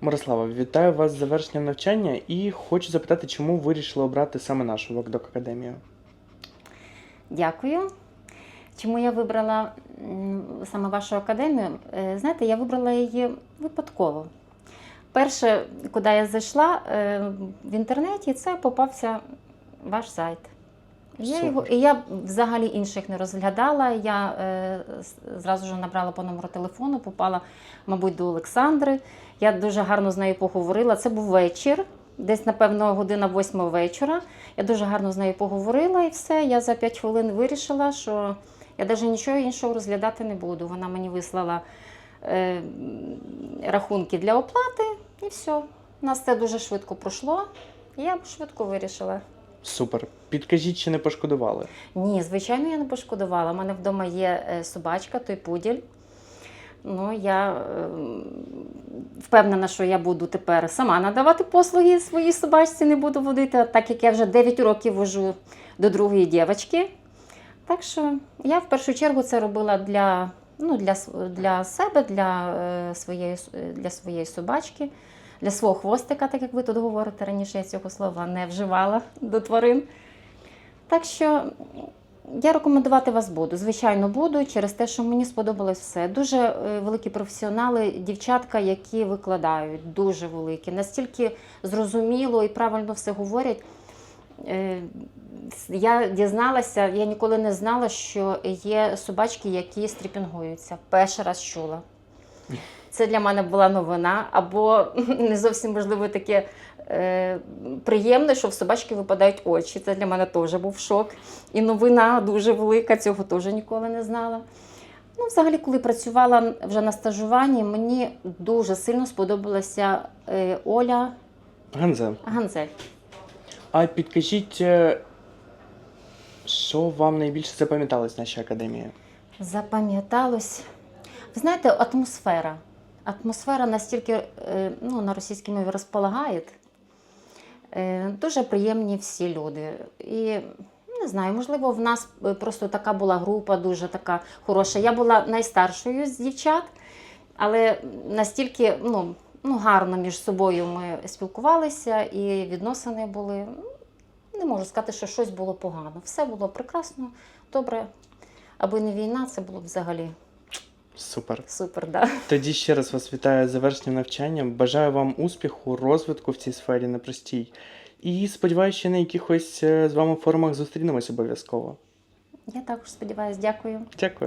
Мирослава, вітаю вас з завершенням навчання і хочу запитати, чому вирішили обрати саме нашу Вокдок Академію? Дякую. Чому я вибрала саме вашу академію? Е, Знаєте, я вибрала її випадково. Перше, куди я зайшла е, в інтернеті, це попався ваш сайт. Я Супер. його, і я взагалі інших не розглядала. Я е, зразу ж набрала по номеру телефону, попала, мабуть, до Олександри. Я дуже гарно з нею поговорила. Це був вечір, десь, напевно, година восьма вечора. Я дуже гарно з нею поговорила і все. Я за 5 хвилин вирішила, що я навіть нічого іншого розглядати не буду. Вона мені вислала е, рахунки для оплати, і все. У нас це дуже швидко пройшло. І я швидко вирішила. Супер. Підкажіть, чи не пошкодували? Ні, звичайно, я не пошкодувала. У мене вдома є е, собачка, той пуділь. Ну, я е, впевнена, що я буду тепер сама надавати послуги своїй собачці, не буду водити, так як я вже 9 років вожу до другої дівчинки. Так що я в першу чергу це робила для, ну, для, для себе, для, е, своєї, для своєї собачки, для свого хвостика, так як ви тут говорите. Раніше я цього слова не вживала до тварин. Так що я рекомендувати вас буду. Звичайно, буду через те, що мені сподобалось все. Дуже е, великі професіонали, дівчатка, які викладають, дуже великі, настільки зрозуміло і правильно все говорять. Е, Я дізналася, я ніколи не знала, що є собачки, які стріпінгуються. Перший раз чула. Це для мене була новина, або не зовсім можливо таке е, приємне, що в собачки випадають очі. Це для мене теж був шок. І новина дуже велика, цього теж ніколи не знала. Ну, взагалі, коли працювала вже на стажуванні, мені дуже сильно сподобалася е, Оля Ганзе, Ганзель. а підкажіть, е, що вам найбільше запам'яталось в нашій академії? Запам'яталось. Ви знаєте, атмосфера. Атмосфера настільки е, ну, на російській мові розполагає. Е, Дуже приємні всі люди. І не знаю, можливо, в нас е, просто така була група, дуже така хороша. Я була найстаршою з дівчат, але настільки ну, ну, гарно між собою ми спілкувалися і відносини були. Не можу сказати, що щось було погано. Все було прекрасно, добре. Аби не війна, це було б взагалі Супер. супер. Да. Тоді ще раз вас вітаю з завершенням навчання. Бажаю вам успіху, розвитку в цій сфері непростій. І сподіваюся, що на якихось е, з вами форумах зустрінемось обов'язково. Я також сподіваюся, дякую. Дякую.